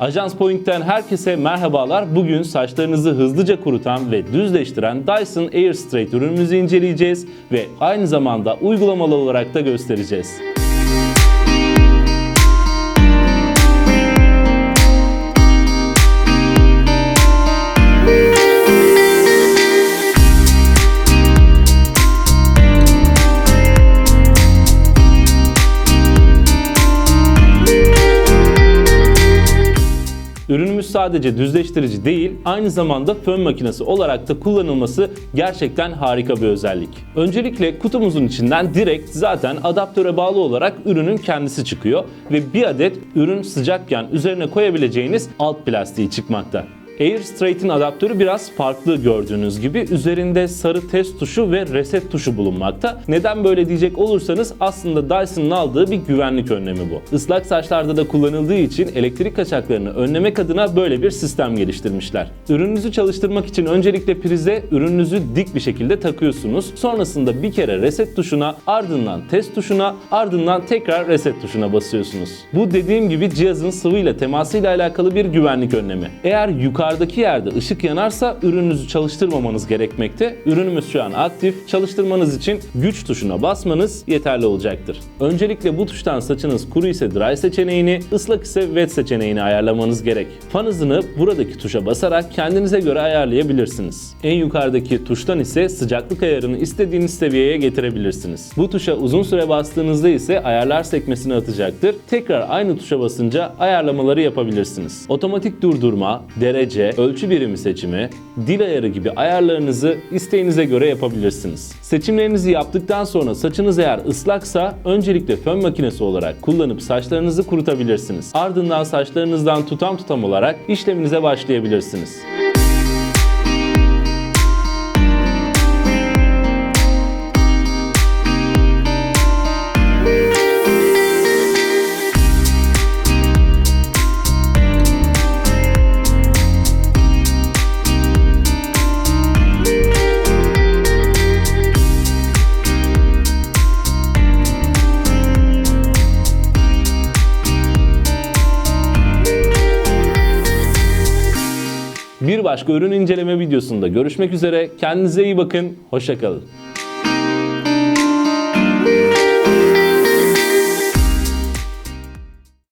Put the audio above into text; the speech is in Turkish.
Ajans Point'ten herkese merhabalar. Bugün saçlarınızı hızlıca kurutan ve düzleştiren Dyson Air Straight ürünümüzü inceleyeceğiz ve aynı zamanda uygulamalı olarak da göstereceğiz. Ürünümüz sadece düzleştirici değil, aynı zamanda fön makinesi olarak da kullanılması gerçekten harika bir özellik. Öncelikle kutumuzun içinden direkt zaten adaptöre bağlı olarak ürünün kendisi çıkıyor ve bir adet ürün sıcakken üzerine koyabileceğiniz alt plastiği çıkmakta. Air Straight'in adaptörü biraz farklı gördüğünüz gibi. Üzerinde sarı test tuşu ve reset tuşu bulunmakta. Neden böyle diyecek olursanız aslında Dyson'ın aldığı bir güvenlik önlemi bu. Islak saçlarda da kullanıldığı için elektrik kaçaklarını önlemek adına böyle bir sistem geliştirmişler. Ürününüzü çalıştırmak için öncelikle prize ürününüzü dik bir şekilde takıyorsunuz. Sonrasında bir kere reset tuşuna, ardından test tuşuna, ardından tekrar reset tuşuna basıyorsunuz. Bu dediğim gibi cihazın sıvıyla temasıyla alakalı bir güvenlik önlemi. Eğer yukarıdaki yerde ışık yanarsa ürününüzü çalıştırmamanız gerekmekte. Ürünümüz şu an aktif. Çalıştırmanız için güç tuşuna basmanız yeterli olacaktır. Öncelikle bu tuştan saçınız kuru ise dry seçeneğini, ıslak ise wet seçeneğini ayarlamanız gerek. Fan hızını buradaki tuşa basarak kendinize göre ayarlayabilirsiniz. En yukarıdaki tuştan ise sıcaklık ayarını istediğiniz seviyeye getirebilirsiniz. Bu tuşa uzun süre bastığınızda ise ayarlar sekmesini atacaktır. Tekrar aynı tuşa basınca ayarlamaları yapabilirsiniz. Otomatik durdurma, derece, ölçü birimi seçimi, dil ayarı gibi ayarlarınızı isteğinize göre yapabilirsiniz. Seçimlerinizi yaptıktan sonra saçınız eğer ıslaksa öncelikle fön makinesi olarak kullanıp saçlarınızı kurutabilirsiniz. Ardından saçlarınızdan tutam tutam olarak işleminize başlayabilirsiniz. Bir başka ürün inceleme videosunda görüşmek üzere. Kendinize iyi bakın. Hoşçakalın.